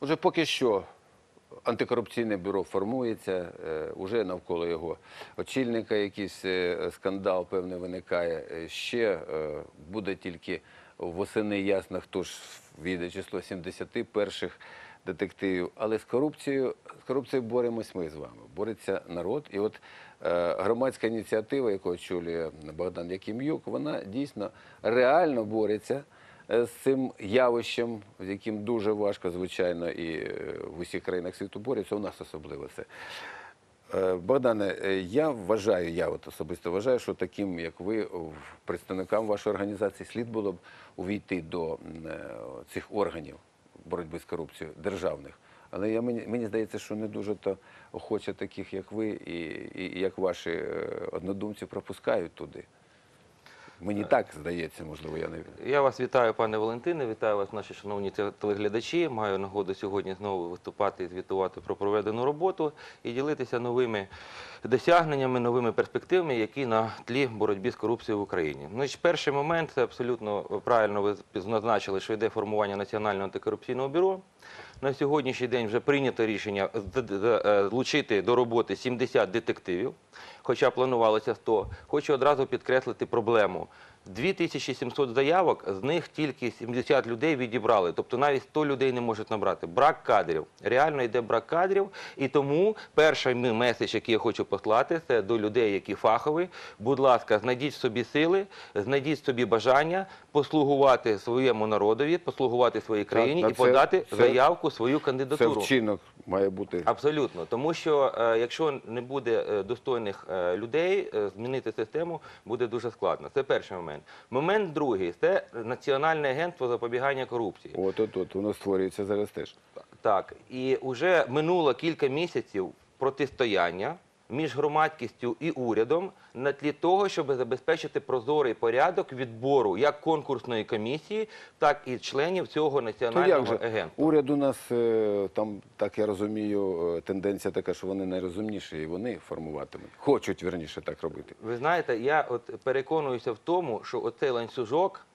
Отже, поки що антикорупційне бюро формується, е, уже навколо його очільника якийсь е, скандал певний виникає. Е, Ще е, буде тільки восени ясно, хто ж війде число 70 перших детективів. Але з корупцією, з корупцією боремось ми з вами. Бореться народ. І от е, громадська ініціатива, яку очолює Богдан Яким'юк, вона дійсно реально бореться е, з цим явищем, з яким дуже важко, звичайно, і е, в усіх країнах світу борються, у нас особливо це. Е, Богдане, е, я вважаю, я от особисто вважаю, що таким, як ви, представникам вашої організації, слід було б увійти до е, цих органів боротьби з корупцією державних. Але я, мені, мені здається, що не дуже то охоче таких, як ви, і, і, як ваші е, однодумці пропускають туди. Мені так здається, можливо, я не Я вас вітаю, пане Валентине. Вітаю вас, наші шановні телеглядачі. Маю нагоду сьогодні знову виступати і звітувати про проведену роботу і ділитися новими досягненнями, новими перспективами, які на тлі боротьбі з корупцією в Україні. Ну, і перший момент це абсолютно правильно ви назначили, що йде формування Національного антикорупційного бюро. На сьогоднішній день вже прийнято рішення з- е, до роботи 70 детективів, хоча планувалося 100. Хочу одразу підкреслити проблему. 2700 заявок, з них тільки 70 людей відібрали. Тобто навіть 100 людей не можуть набрати. Брак кадрів. Реально йде брак кадрів. І тому перший меседж, який я хочу послати, це до людей, які фахові. Будь ласка, знайдіть собі сили, знайдіть собі бажання послугувати своєму народові, послугувати своїй країні на і це- подати це- заявку свою це кандидатуру. вчинок має бути. Абсолютно, тому що е, якщо не буде е, достойних е, людей, е, змінити систему буде дуже складно. Це перший момент. Момент другий це Національне агентство запобігання корупції. От, от, от, воно створюється зараз теж. Так, і вже минуло кілька місяців протистояння між громадськістю і урядом на тлі того, щоб забезпечити прозорий порядок відбору як конкурсної комісії, так і членів цього То національного як же? агентства. Уряд у нас е, там, так я розумію, е, тенденція така, що вони найрозумніші, і вони формуватимуть. Хочуть, верніше, так робити. Ви знаєте, я от переконуюся в тому, що оцей ланцюжок,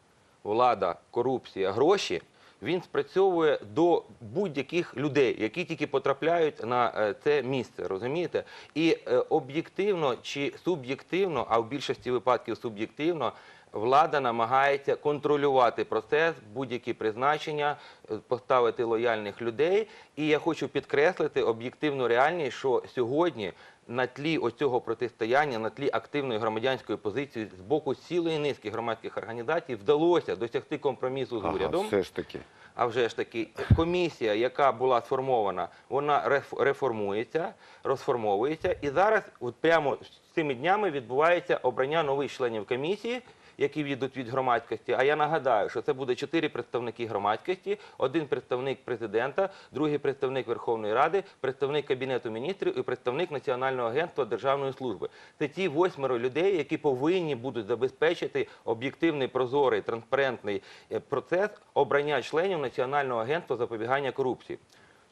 влада, корупція, гроші, він спрацьовує до будь-яких людей, які тільки потрапляють на е, це місце, розумієте? І е, об'єктивно чи суб'єктивно, а в більшості випадків суб'єктивно, влада намагається контролювати процес, будь-які призначення, е, поставити лояльних людей. І я хочу підкреслити об'єктивну реальність, що сьогодні на тлі оцього протистояння, на тлі активної громадянської позиції з боку цілої низки громадських організацій вдалося досягти компромісу з урядом. Ага, все ж таки. А вже ж таки, комісія, яка була сформована, вона реформується, розформовується. І зараз, от прямо з цими днями, відбувається обрання нових членів комісії, які відуть від громадськості. А я нагадаю, що це буде чотири представники громадськості, один представник президента, другий представник Верховної Ради, представник Кабінету міністрів і представник Національного агентства державної служби. Це ті восьмеро людей, які повинні будуть забезпечити об'єктивний, прозорий, транспарентний е, процес обрання членів Національного агентства запобігання корупції.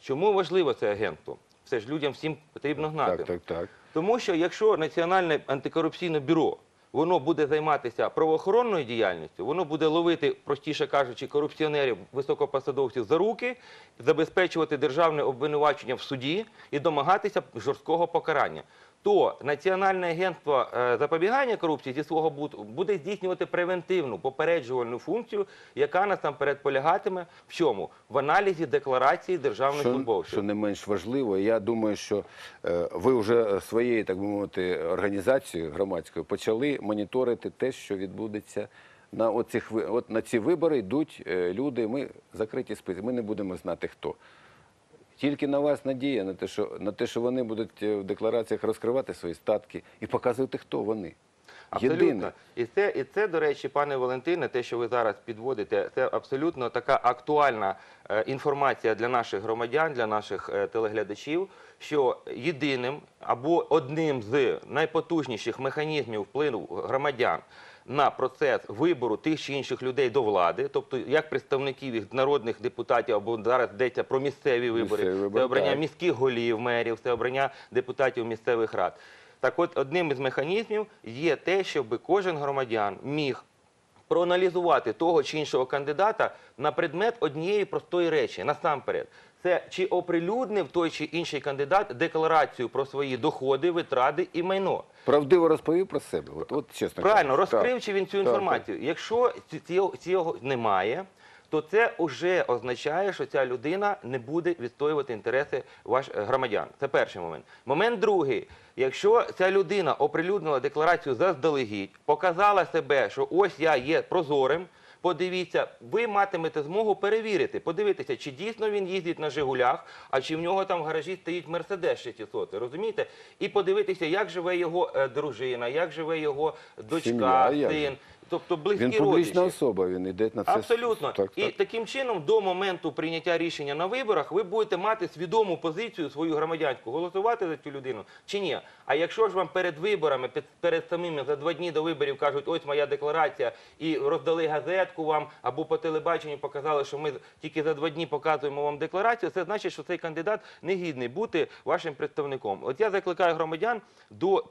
Чому важливо це агентство? Це ж людям всім потрібно знати. Так, так, так. Тому що якщо Національне антикорупційне бюро воно буде займатися правоохоронною діяльністю, воно буде ловити, простіше кажучи, корупціонерів, високопосадовців за руки, забезпечувати державне обвинувачення в суді і домагатися жорсткого покарання. То Національне агентство е, запобігання корупції зі свого буту буде здійснювати превентивну попереджувальну функцію, яка насамперед полягатиме в чому? В аналізі декларації державних Що, службовців. що не менш важливо, я думаю, що е, ви вже своєю, так би мовити, організацією громадською почали моніторити те, що відбудеться. На, оцих, от на ці вибори йдуть е, люди, ми закриті списки, ми не будемо знати хто. Тільки на вас надія на те, що, на те, що вони будуть е, в деклараціях розкривати свої статки і показувати, хто вони. Абсолютно. Єдине. І це, і це, до речі, пане Валентине, те, що ви зараз підводите, це абсолютно така актуальна е, інформація для наших громадян, для наших е, телеглядачів, що єдиним або одним з найпотужніших механізмів впливу громадян на процес вибору тих чи інших людей до влади, тобто як представників їх народних депутатів, або зараз йдеться про місцеві вибори, Місцеві вибори, це обрання так. міських голів, мерів, це обрання депутатів місцевих рад. Так от одним із механізмів є те, щоб кожен громадян міг проаналізувати того чи іншого кандидата на предмет однієї простої речі. Насамперед, це чи оприлюднив той чи інший кандидат декларацію про свої доходи, витрати і майно. Правдиво розповів про себе. От, от чесно Правильно, кажучи. розкрив Так. чи він цю Так, інформацію. Якщо цього, цього немає, то це вже означає, що ця людина не буде відстоювати інтереси ваш е, громадян. Це перший момент. Момент другий. Якщо ця людина оприлюднила декларацію заздалегідь, показала себе, що ось я є прозорим. Подивіться, ви матимете змогу перевірити, подивитися, чи дійсно він їздить на Жигулях, а чи в нього там в гаражі стоїть Мерседес 600, розумієте? І подивитися, як живе його е, дружина, як живе його дочка, син? Тобто близькі Він публічна родичі. особа, він йде на це. Абсолютно. Так, І так. таким чином, до моменту прийняття рішення на виборах, ви будете мати свідому позицію свою громадянську, голосувати за цю людину чи ні. А якщо ж вам перед виборами, перед самими за два дні до виборів кажуть, ось моя декларація, і роздали газетку вам або по телебаченню показали, що ми тільки за два дні показуємо вам декларацію, це значить, що цей кандидат не гідний бути вашим представником. От я закликаю громадян до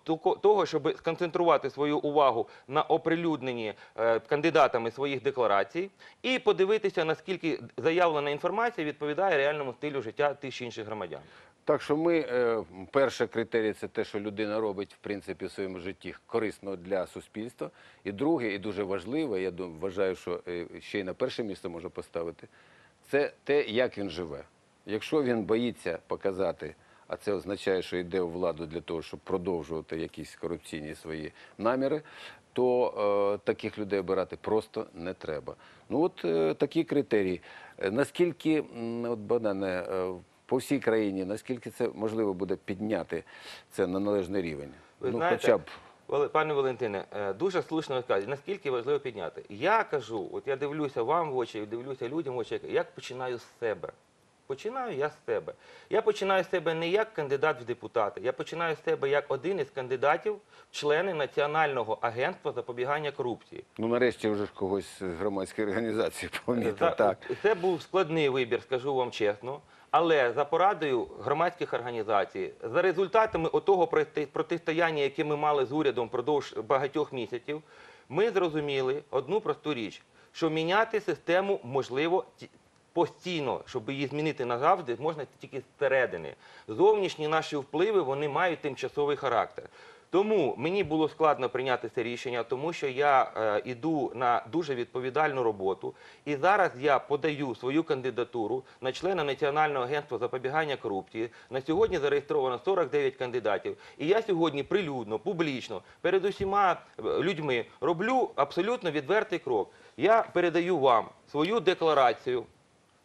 того, щоб сконцентрувати свою увагу на оприлюдненні е, кандидатами своїх декларацій і подивитися, наскільки заявлена інформація відповідає реальному стилю життя тих чи інших громадян. Так що ми, е, перший критерій це те, що людина робить в принципі в своєму житті корисно для суспільства. І друге, і дуже важливе, я вважаю, що е, ще й на перше місце можу поставити, це те, як він живе. Якщо він боїться показати, а це означає, що йде у владу для того, щоб продовжувати якісь корупційні свої наміри, то е, таких людей обирати просто не треба. Ну от е, такі критерії. Е, Наскільки, от Богдане, е, по всій країні, наскільки це можливо буде підняти це на належний рівень? Ви ну, знаєте, хоча б Пане Валентине, е, дуже слушно ви кажете, наскільки важливо підняти. Я кажу, от я дивлюся вам в очі, дивлюся людям в очі, як починаю з себе. Починаю я з себе. Я починаю з себе не як кандидат в депутати, я починаю з себе як один із кандидатів члени Національного агентства запобігання корупції. ну нарешті вже ж когось з громадської організації помітив. За- Так. Це був складний вибір, скажу вам чесно. Але за порадою громадських організацій, за результатами отого протистояння, яке ми мали з урядом впродовж багатьох місяців, ми зрозуміли одну просту річ, що міняти систему можливо постійно, щоб її змінити назавжди, можна тільки зсередини. Зовнішні наші впливи вони мають тимчасовий характер. Тому мені було складно прийняти це рішення, тому що я е, іду на дуже відповідальну роботу. І зараз я подаю свою кандидатуру на члена Національного агентства запобігання корупції. На сьогодні зареєстровано 49 кандидатів. І я сьогодні прилюдно, публічно, перед усіма е, людьми роблю абсолютно відвертий крок. Я передаю вам свою декларацію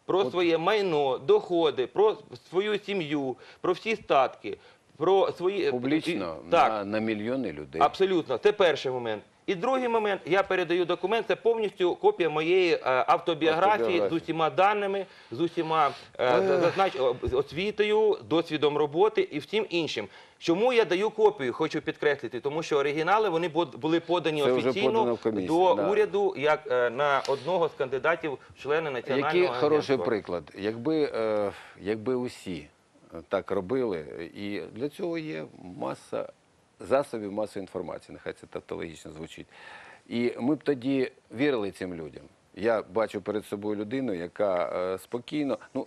про своє майно, доходи, про свою сім'ю, про всі статки, про свої Публічно так, на, на мільйони людей. абсолютно. Це перший момент. І другий момент, я передаю документ, це повністю копія моєї е, автобіографії з усіма даними, з усіма е, зазнач... освітою, досвідом роботи і всім іншим. Чому я даю копію, хочу підкреслити, тому що оригінали вони бу- були подані Це офіційно до да. уряду як е, на одного з кандидатів в члени національного Який хороший приклад. Якби, якби усі так робили, і для цього є маса засобів масової інформації, нехай це тавтологічно звучить. І ми б тоді вірили цим людям. Я бачу перед собою людину, яка е, спокійно, ну,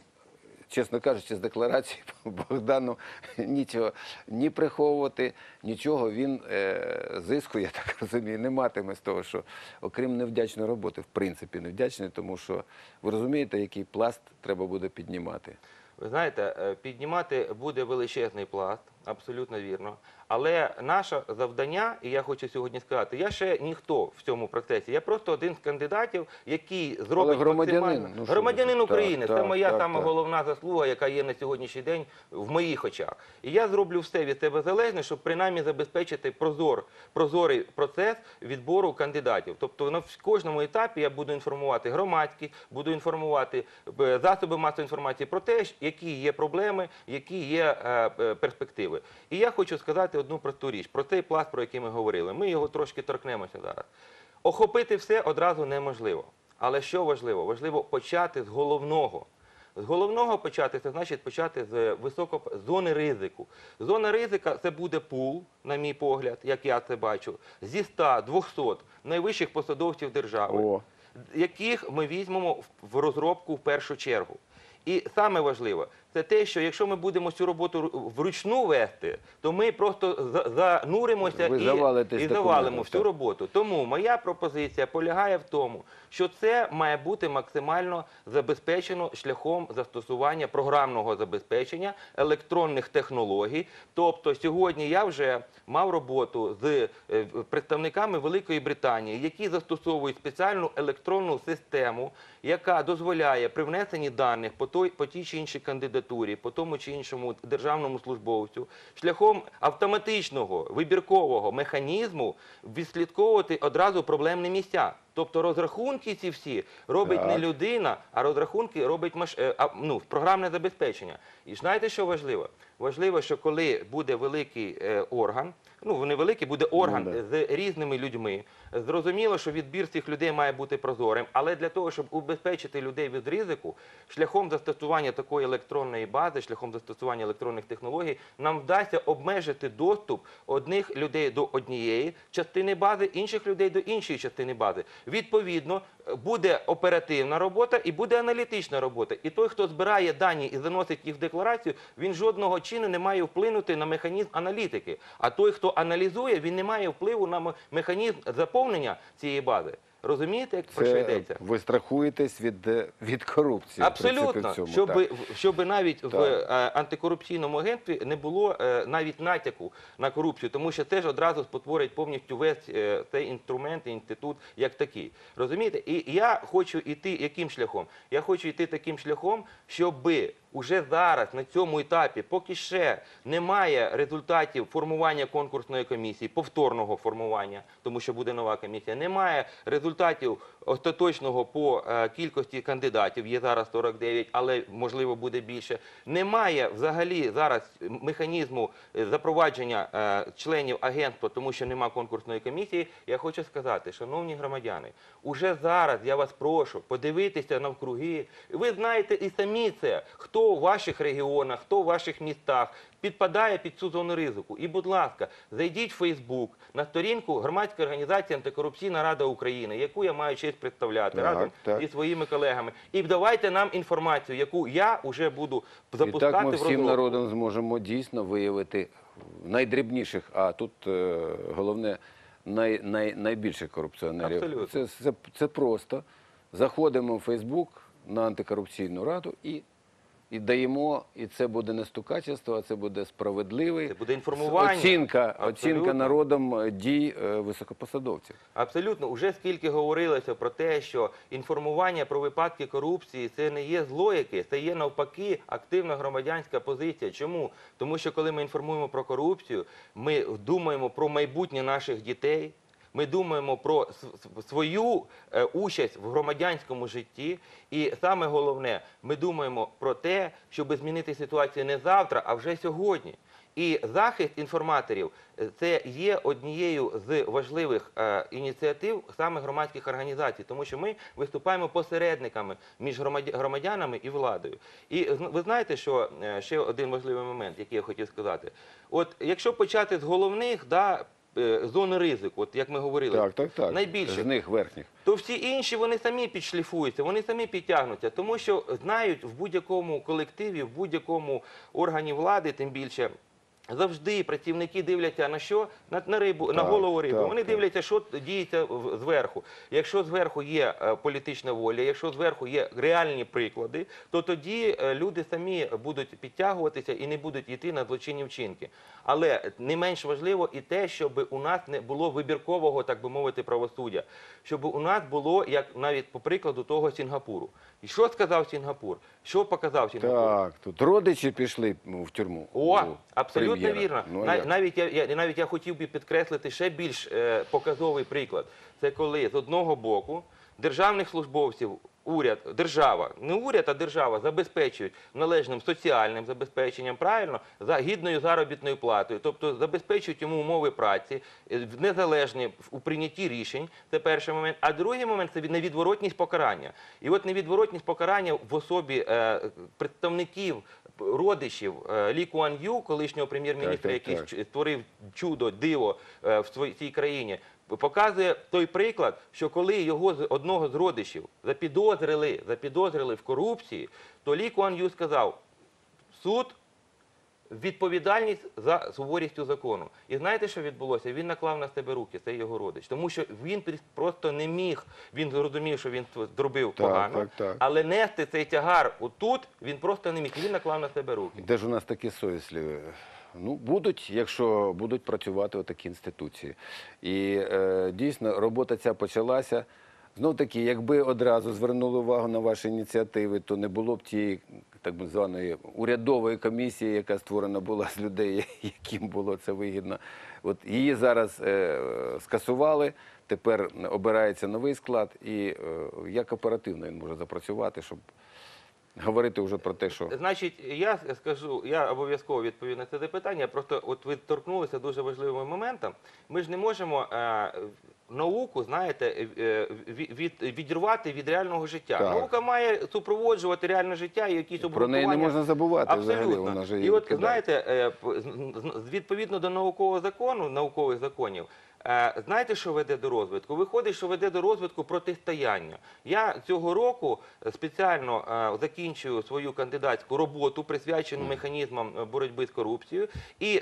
чесно кажучи, з декларації Богдану нічого ні приховувати, нічого він е, зиску, я так розумію, не матиме з того, що окрім невдячної роботи, в принципі, невдячної, тому що ви розумієте, який пласт треба буде піднімати. Ви знаєте, е, піднімати буде величезний пласт, абсолютно вірно. Але наше завдання, і я хочу сьогодні сказати, я ще ніхто в цьому процесі. Я просто один з кандидатів, який зробить громадянин, максимально- ну громадянин України. так, це моя так, так. головна заслуга, яка є на сьогоднішній день в моїх очах. І я зроблю все від себе залежне, щоб принаймні забезпечити прозор, прозорий процес відбору кандидатів. Тобто на кожному етапі я буду інформувати громадськість, буду інформувати е, засоби масової інформації про те, які є проблеми, які є е, е. І я хочу сказати одну просту річ про цей пласт, про який ми говорили. Ми його трошки торкнемося зараз. Охопити все одразу неможливо. Але що важливо? Важливо почати з головного. З головного почати це значить почати з високо зони ризику. Зона ризика це буде пул, на мій погляд, як я це бачу, зі 100, 200 найвищих посадовців держави О. яких ми візьмемо в- в розробку в першу чергу. І саме важливо, це те, що якщо ми будемо цю роботу вручну вести, то ми просто за- зануримося і, і завалимо всю роботу. Тому моя пропозиція полягає в тому, що це має бути максимально забезпечено шляхом застосування програмного забезпечення електронних технологій. Тобто сьогодні я вже мав роботу з е, представниками Великої Британії, які застосовують спеціальну електронну систему, яка дозволяє при внесенні даних по той по тій чи іншій кандидатурі, по тому чи іншому державному службовцю, шляхом автоматичного вибіркового механізму відслідковувати одразу проблемні місця. Тобто розрахунки ці всі робить не людина, а розрахунки робить маш... е, ну, програмне забезпечення. І знаєте, що важливо? Важливо, що коли буде великий е, орган, ну не великий, буде орган Ну, да. з різними людьми. Зрозуміло, що відбір цих людей має бути прозорим, але для того, щоб убезпечити людей від ризику, шляхом застосування такої електронної бази, шляхом застосування електронних технологій, нам вдасться обмежити доступ одних людей до однієї частини бази, інших людей до іншої частини бази. Відповідно, буде оперативна робота і буде аналітична робота. І той, хто збирає дані і заносить їх в декларацію, він жодного чину не має вплинути на механізм аналітики. А той, хто аналізує, він не має впливу на механізм заповнення цієї бази. Розумієте, як про що йдеться? ви страхуєтесь від, е, від корупції. Абсолютно, цьому, щоб, так. щоб навіть в Так. е, антикорупційному агентстві не було е, навіть натяку на корупцію, тому що це ж одразу спотворить повністю весь е, цей інструмент, інститут як такий. Розумієте? І я хочу йти яким шляхом? Я хочу йти таким шляхом, щоби уже зараз на цьому етапі, поки ще немає результатів формування конкурсної комісії, повторного формування, тому що буде нова комісія, немає результатів остаточного по е, кількості кандидатів. Є зараз 49, але можливо буде більше. Немає взагалі зараз механізму е, запровадження е, членів агентства, тому що немає конкурсної комісії. Я хочу сказати, шановні громадяни, уже зараз я вас прошу подивитися навкруги. Ви знаєте і самі це, хто у ваших регіонах, хто у ваших містах підпадає під цю зону ризику. І, будь ласка, зайдіть в Фейсбук на сторінку громадської організації Антикорупційна Рада України, яку я маю честь представляти Так, разом так. зі своїми колегами. І давайте нам інформацію, яку я вже буду І запускати так ми всім народом зможемо дійсно виявити найдрібніших, а тут е, головне най, най, найбільших корупціонерів. Абсолютно. Це, це, це просто. Заходимо в Фейсбук на антикорупційну раду і, і даємо, і це буде не стукачество, а це буде справедливий Це буде інформування. оцінка, оцінка народом е, дій е, високопосадовців. Абсолютно, уже скільки говорилося про те, що інформування про випадки корупції це не є зло якесь, це є навпаки активна громадянська позиція. Чому? Тому що коли ми інформуємо про корупцію, ми думаємо про майбутнє наших дітей. Ми думаємо про свою е, участь в громадянському житті, і саме головне, ми думаємо про те, щоб змінити ситуацію не завтра, а вже сьогодні. І захист інформаторів е, це є однією з важливих е, ініціатив саме громадських організацій, тому що ми виступаємо посередниками між громадянами і владою. І ви знаєте, що ще один важливий момент, який я хотів сказати. От якщо почати з головних, да. Е, Зони ризику, от як ми говорили, Так, так, так. найбільше З них верхніх. то всі інші вони самі підшліфуються, вони самі підтягнуться, тому що знають в будь-якому колективі, в будь-якому органі влади, тим більше. Завжди працівники дивляться на що? На, на рибу, на голову риби. так, Вони так. дивляться, що діється зверху. Якщо зверху є е, політична воля, якщо зверху є реальні приклади, то тоді е, люди самі будуть підтягуватися і не будуть йти на злочинні вчинки. Але не менш важливо і те, щоб у нас не було вибіркового, так би мовити, правосуддя, щоб у нас було як навіть по прикладу того Сінгапуру. І що сказав Сінгапур? Що показав Сінгапур? Так, тут родичі пішли ну, в тюрму. О, Ну, абсолютно прем'єра. вірно. Ну, а як? навіть я, я навіть я хотів би підкреслити ще більш е, показовий приклад. Це коли з одного боку державних службовців уряд, держава, не уряд, а держава забезпечують належним соціальним забезпеченням, правильно, за гідною заробітною платою, тобто забезпечують йому умови праці, е, незалежні у прийнятті рішень. Це перший момент. А другий момент це невідворотність покарання. І от невідворотність покарання в особі е, представників родичів е, Лі Куан Ю, колишнього прем'єр-міністра, який так. створив чудо, диво е, в своїй цій країні. Показує той приклад, що коли його з одного з родичів запідозрили, запідозрили в корупції, то Лі Куан Ю сказав: суд відповідальність за суворістю закону. І знаєте, що відбулося? Він наклав на себе руки, це його родич. Тому що він просто не міг. Він зрозумів, що він зробив Так, погано, так, так. але нести цей тягар отут він просто не міг. Він наклав на себе руки. Де ж у нас такі совісливі? Ну, будуть, якщо будуть працювати отакі інституції. І е, дійсно робота ця почалася. Знов таки, якби одразу звернули увагу на ваші ініціативи, то не було б тієї так званої урядової комісії, яка створена була з людей, яким було це вигідно. От її зараз е, скасували. Тепер обирається новий склад, і е, як оперативно він може запрацювати, щоб говорити вже про те, що Значить, я скажу, я обов'язково відповім на це запитання. Просто от ви торкнулися дуже важливим моментом. Ми ж не можемо е, науку, знаєте, е, від, від, відірвати від реального життя. Так. Наука має супроводжувати реальне життя і якісь про неї не можна забувати взагалі. Абсолютно. Вона же і її от відкидає. знаєте, е, відповідно до наукового закону, наукових законів. Е, Знаєте, що веде до розвитку? Виходить, що веде до розвитку протистояння. Я цього року е, спеціально е, закінчую свою кандидатську роботу, присвячену механізмам боротьби з корупцією. І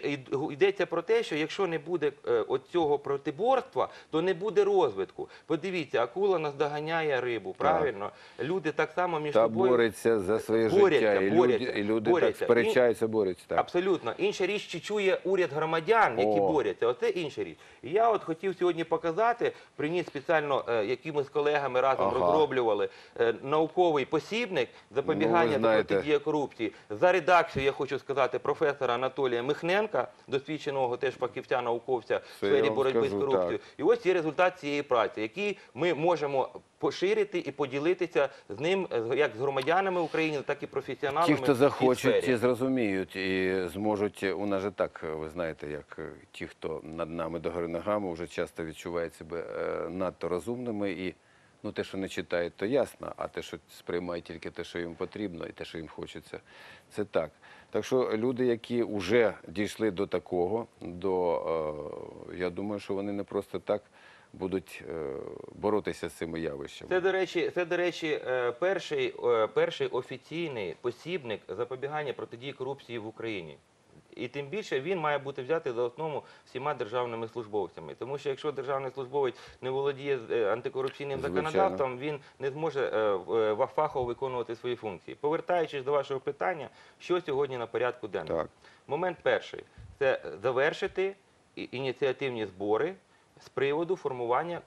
йдеться про те, що якщо не буде е, от цього протиборства, то не буде розвитку. Подивіться, акула наздоганяє рибу, правильно? Люди так само між та собою бореться за своє Борються, життя. І борються, люди, і люди борються. так сперечаються, борються. Так. Абсолютно. Інша річ, чи чує уряд громадян, які О. борються. Оце інша річ. І я от хотів сьогодні показати, приніс спеціально, е, які ми з колегами разом Ага. розроблювали, е, науковий посібник запобігання Ну, ви та знаєте. протидії корупції. За редакцію, я хочу сказати, професора Анатолія Михненка, досвідченого теж фахівця, науковця в Це я сфері вам боротьби з скажу, корупцією. І ось є результат цієї праці, який ми можемо поширити і поділитися з ним е, як з громадянами України, так і професіоналами. Ті, хто захочуть, ті зрозуміють і зможуть. У нас же так, ви знаєте, як е, ті, хто над нами догори ногами, вже часто відчувають себе е, надто розумними і. Ну, те, що не читають, то ясно, а те, що сприймають тільки те, що їм потрібно, і те, що їм хочеться, це так. Так що люди, які вже дійшли до такого, до, е, я думаю, що вони не просто так будуть е, боротися з цими явищами. Це, до речі, це, до речі, е, перший, е, перший офіційний посібник запобігання протидії корупції в Україні. І тим більше він має бути взятий за основу всіма державними службовцями. Тому що якщо державний службовець не володіє антикорупційним Звичайно. законодавством, він не зможе фахово виконувати свої функції. Повертаючись до вашого питання, що сьогодні на порядку денному? Так. Момент перший це завершити ініціативні збори з приводу формування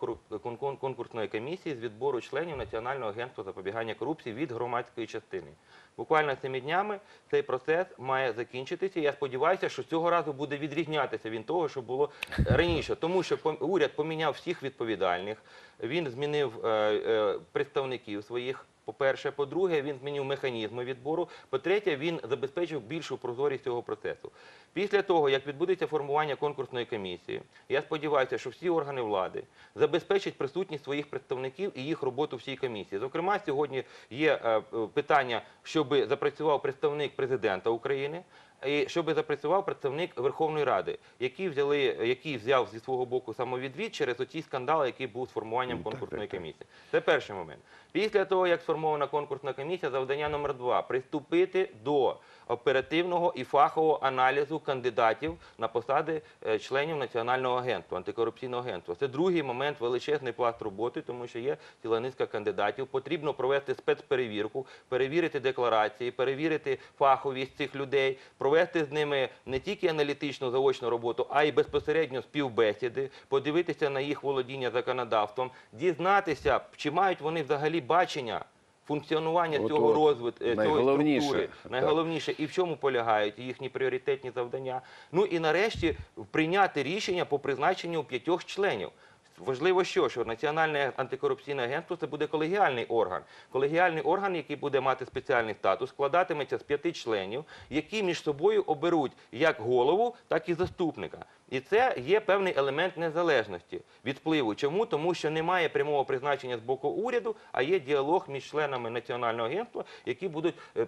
конкурсної комісії з відбору членів Національного агентства запобігання корупції від громадської частини. Буквально цими днями цей процес має закінчитися. Я сподіваюся, що цього разу буде відрізнятися від того, що було раніше, тому що уряд поміняв всіх відповідальних. Він змінив е, е, представників своїх. По-перше, по-друге, він змінив механізми відбору. По-третє, він забезпечив більшу прозорість цього процесу. Після того, як відбудеться формування конкурсної комісії, я сподіваюся, що всі органи влади забезпечать присутність своїх представників і їх роботу в цій комісії. Зокрема, сьогодні є е, е, питання, щоб запрацював представник президента України. І щоб запрацював представник Верховної Ради, який взяли, який взяв зі свого боку самовідвід через оті скандали, який був з формуванням Ну, конкурсної комісії. Це перший момент. Після того, як сформована конкурсна комісія, завдання номер два приступити до оперативного і фахового аналізу кандидатів на посади е, членів Національного агентства, антикорупційного агентства. Це другий момент, величезний пласт роботи, тому що є ціла низка кандидатів. Потрібно провести спецперевірку, перевірити декларації, перевірити фаховість цих людей, провести з ними не тільки аналітичну заочну роботу, а й безпосередньо співбесіди, подивитися на їх володіння законодавством, дізнатися, чи мають вони взагалі бачення. Функціонування От-от. цього розвитку цієї структури, найголовніше, і в чому полягають їхні пріоритетні завдання. Ну і нарешті прийняти рішення по призначенню п'ятьох членів. важливо, що, що Національне антикорупційне агентство це буде колегіальний орган. Колегіальний орган, який буде мати спеціальний статус, складатиметься з п'яти членів, які між собою оберуть як голову, так і заступника. І це є певний елемент незалежності від впливу. Чому? Тому що немає прямого призначення з боку уряду, а є діалог між членами національного агентства, які будуть е,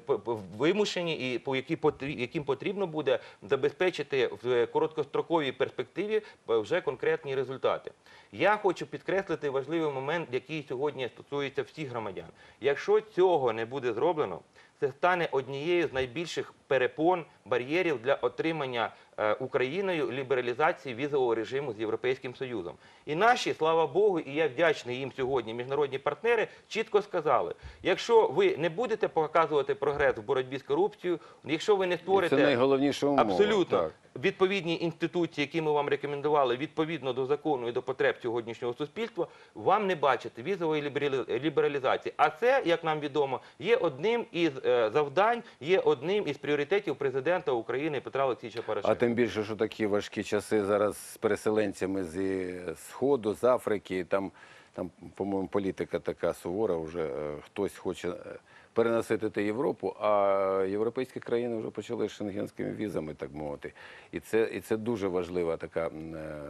вимушені і по яким потрібно буде забезпечити в короткостроковій перспективі е, вже конкретні результати. Я хочу підкреслити важливий момент, який сьогодні стосується всіх громадян. Якщо цього не буде зроблено, це стане однією з найбільших перепон бар'єрів для отримання Україною лібералізації візового режиму з Європейським Союзом. І наші, слава Богу, і я вдячний їм сьогодні, міжнародні партнери чітко сказали: якщо ви не будете показувати прогрес в боротьбі з корупцією, якщо ви не створите Це умова. Абсолютно. Так. Відповідні інституції, які ми вам рекомендували, відповідно до закону і до потреб сьогоднішнього суспільства, вам не бачити візової лібералі- лібералізації. А це, як нам відомо, є одним із е, завдань, є одним із пріоритетів президента України Петра Олексійовича Порошенка. Тим більше, що такі важкі часи зараз з переселенцями з е, Сходу, з Африки. Там, там по-моєму, політика така сувора, вже е, хтось хоче е, перенаситити Європу, а європейські країни вже почали з шенгенськими візами, так мовити. І це, і це дуже важлива така е,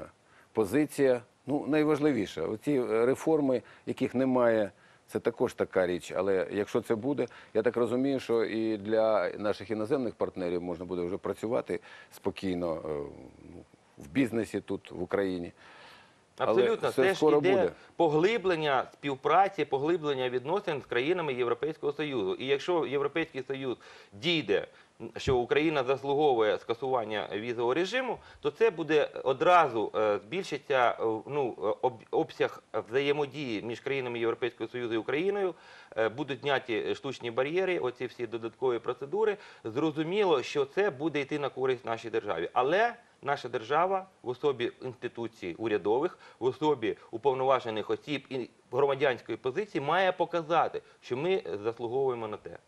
позиція. Ну, найважливіша. Оці реформи, яких немає. Це також така річ, але якщо це буде, я так розумію, що і для наших іноземних партнерів можна буде вже працювати спокійно е, ну, в бізнесі тут, в Україні. Але Абсолютно, все це ж іде буде. поглиблення співпраці, поглиблення відносин з країнами Європейського Союзу. І якщо Європейський Союз дійде, що Україна заслуговує скасування візового режиму, то це буде одразу е, збільшиться е, ну, обсяг взаємодії між країнами Європейського Союзу і Україною. Е, Будуть зняті штучні бар'єри, оці всі додаткові процедури. Зрозуміло, що це буде йти на користь нашій державі. Але наша держава в особі інституцій урядових, в особі уповноважених осіб і громадянської позиції має показати, що ми заслуговуємо на те.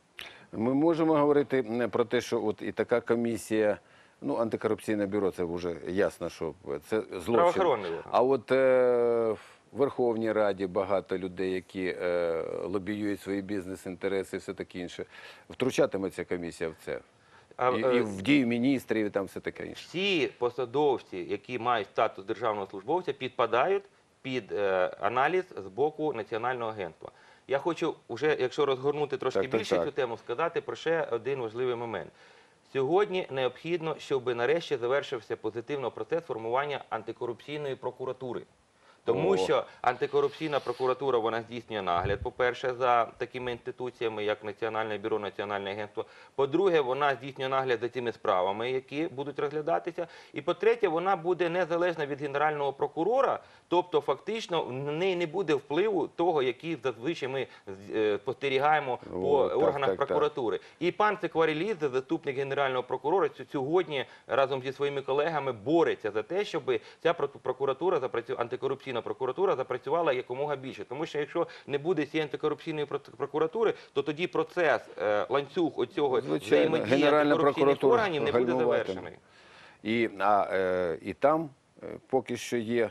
Ми можемо говорити про те, що от і така комісія, ну, антикорупційне бюро, це вже ясно, що це злочин. А от е, в Верховній Раді багато людей, які е, лобіюють свої бізнес-інтереси і все таке інше. Втручатиметься комісія в це. А, і, е, і в дії міністрів, і там все таке інше. Всі посадовці, які мають статус державного службовця, підпадають під е, аналіз з боку національного агентства. Я хочу вже, якщо розгорнути трошки Так, так, більше так. цю тему, сказати про ще один важливий момент. Сьогодні необхідно, щоб нарешті завершився позитивно процес формування антикорупційної прокуратури. Тому О. що антикорупційна прокуратура вона здійснює нагляд, по-перше, за такими інституціями, як Національне бюро, Національне агентство. По-друге, вона здійснює нагляд за тими справами, які будуть розглядатися. І по-третє, вона буде незалежна від генерального прокурора, тобто фактично на неї не буде впливу того, який зазвичай ми е, спостерігаємо по так, органах так, так. прокуратури. І пан Секварелідзе, заступник генерального прокурора, сьогодні разом зі своїми колегами бореться за те, щоб ця прок- прокуратура запрацю... антикорупційна прокуратура запрацювала якомога більше. Тому що якщо не буде цієї антикорупційної прокуратури, то тоді процес е, ланцюг оцього взаємодії антикорупційних органів не буде завершений. І, а, е, і там е, поки що є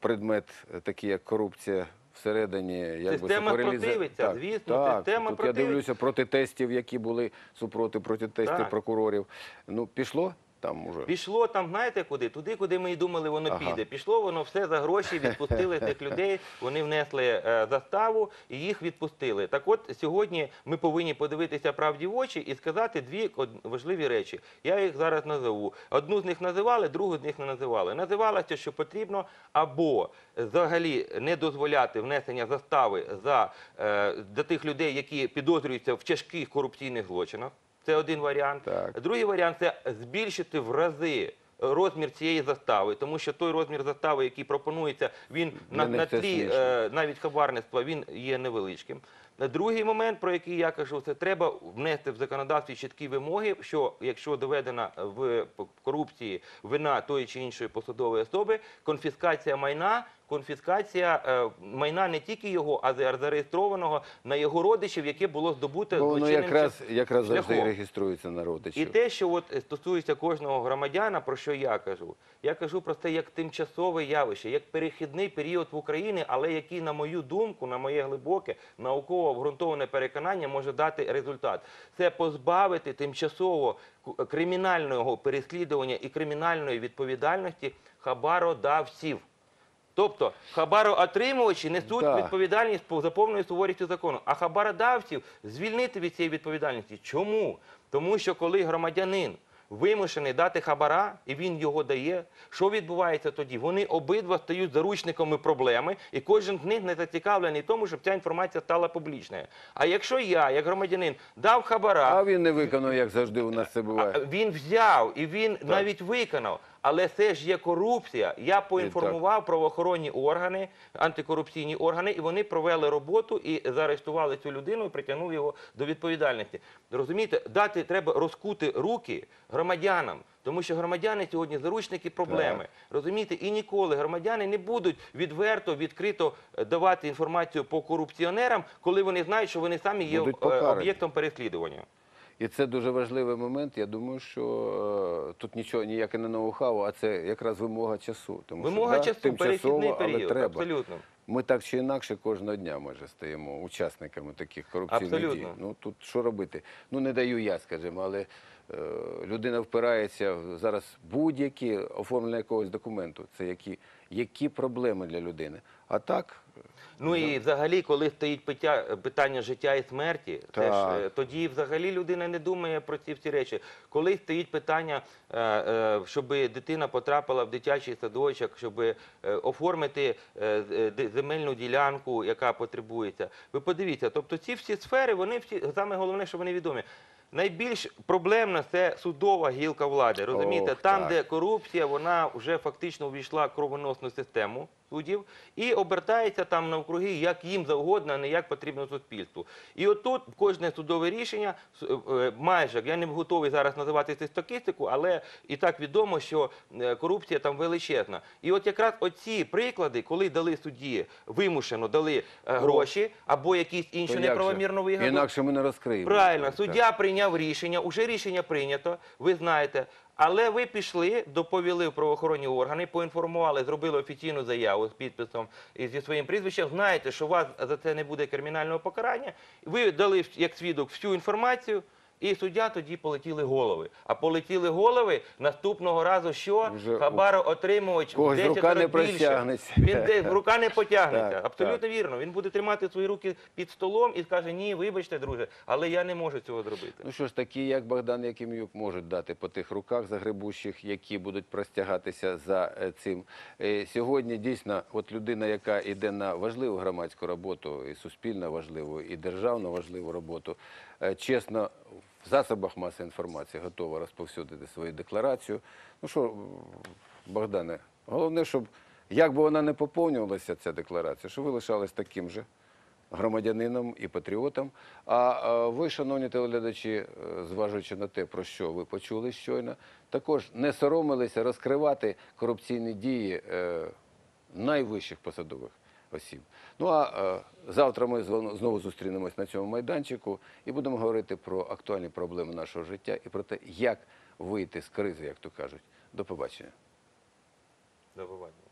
предмет такий, як корупція всередині. Якби Система так, звісно, так. система Тут противиться. я дивлюся проти тестів, які були супроти проти тестів Так. прокурорів. Ну, пішло там уже. Пішло там, знаєте куди? Туди, куди ми і думали, воно Ага. піде. Пішло воно все за гроші, відпустили тих людей. Вони внесли е, заставу і їх відпустили. Так от сьогодні ми повинні подивитися правді в очі і сказати дві важливі речі. Я їх зараз назову. Одну з них називали, другу з них не називали. Називалося, що потрібно або взагалі не дозволяти внесення застави за, е, за тих людей, які підозрюються в тяжких корупційних злочинах. Це один варіант. Так. Другий варіант це збільшити в рази. Розмір цієї застави, тому що той розмір застави, який пропонується, він на, на тлі е, навіть хабарництва він є невеличким. Другий момент, про який я кажу, це треба внести в законодавстві чіткі вимоги, що якщо доведена в корупції вина тої чи іншої посадової особи, конфіскація майна конфіскація е, майна не тільки його, а зареєстрованого на його родичів, яке було здобуте Бо воно злочинним якраз, якраз завжди реєструється на родичів. І те, що от е, стосується кожного громадяна, про що я кажу, я кажу про це як тимчасове явище, як перехідний період в Україні, але який, на мою думку, на моє глибоке науково обґрунтоване переконання може дати результат. Це позбавити тимчасово кримінального переслідування і кримінальної відповідальності хабародавців. Тобто хабароотримувачі несуть Да. відповідальність по- за повною суворістю закону, а хабародавців звільнити від цієї відповідальності. Чому? Тому що коли громадянин вимушений дати хабара, і він його дає, що відбувається тоді? Вони обидва стають заручниками проблеми, і кожен з них не зацікавлений в тому, щоб ця інформація стала публічною. А якщо я, як громадянин, дав хабара, А він не виконав, як завжди у нас це а, буває. Він взяв і він навіть виконав. Але це ж є корупція. Я поінформував правоохоронні органи, антикорупційні органи, і вони провели роботу і заарештували цю людину і притягнули його до відповідальності. Розумієте, дати треба розкути руки громадянам. Тому що громадяни сьогодні заручники проблеми. Розумієте, і ніколи громадяни не будуть відверто, відкрито е, давати інформацію по корупціонерам, коли вони знають, що вони самі є е, об'єктом переслідування. І це дуже важливий момент. Я думаю, що е, тут нічого ніяке не ноу-хау, а це якраз вимога часу. Тому Вимога що, да, часу, тимчасово, перехідний але період. треба. Абсолютно. Ми так чи інакше кожного дня майже стаємо учасниками таких корупційних Абсолютно. дій. Ну тут що робити? Ну не даю я, скажімо, але е, людина впирається в зараз будь-які оформлення якогось документу. Це які, які проблеми для людини. А так, Ну і взагалі, коли стоїть питя- питання життя і смерті, Так. е, тоді взагалі людина не думає про ці всі речі. Коли стоїть питання, е, е, щоб дитина потрапила в дитячий садочок, щоб оформити земельну ділянку, яка потребується. Ви подивіться, тобто ці всі сфери, вони всі саме головне, що вони відомі. Найбільш проблемна це судова гілка влади. Розумієте, Ох, там, так. де корупція, вона вже фактично увійшла в кровоносну систему суддів і обертається там навкруги як їм завгодно, а не як потрібно суспільству. І отут кожне судове рішення е, майже я не готовий зараз називати цю статистику, але і так відомо, що е, корупція там величезна. І от якраз оці приклади, коли дали судді вимушено дали е, гроші або якісь інші неправомірно вигоду. інакше ми не розкриємо. Правильно, суддя прийняв рішення, уже рішення прийнято, ви знаєте. Але ви пішли, доповіли в правоохоронні органи, поінформували, зробили офіційну заяву з підписом і зі своїм прізвищем. Знаєте, що у вас за це не буде кримінального покарання. Ви дали як свідок всю інформацію. І суддя тоді полетіли голови. А полетіли голови наступного разу, що Вже у хабароотримувач когось в 10 рука не простягнеться. Він де рука не потягнеться. Так, Абсолютно вірно. Він буде тримати свої руки під столом і скаже: Ні, вибачте, друже, але я не можу цього зробити. Ну що ж, такі, як Богдан Яким'юк, можуть дати по тих руках загребущих, які будуть простягатися за е, цим. Е, Сьогодні дійсно, от людина, яка йде на важливу громадську роботу, і суспільно важливу, і державно важливу роботу, е, чесно, в засобах масової інформації готова розповсюдити свою декларацію. Ну що, Богдане, головне, щоб як би вона не поповнювалася, ця декларація, щоб ви лишались таким же громадянином і патріотом. А ви, шановні телеглядачі, е, зважуючи на те, про що ви почули щойно, також не соромилися розкривати корупційні дії е, найвищих посадових осіб. Ну а е, завтра ми знову зустрінемось на цьому майданчику і будемо говорити про актуальні проблеми нашого життя і про те, як вийти з кризи, як то кажуть. До побачення. До побачення.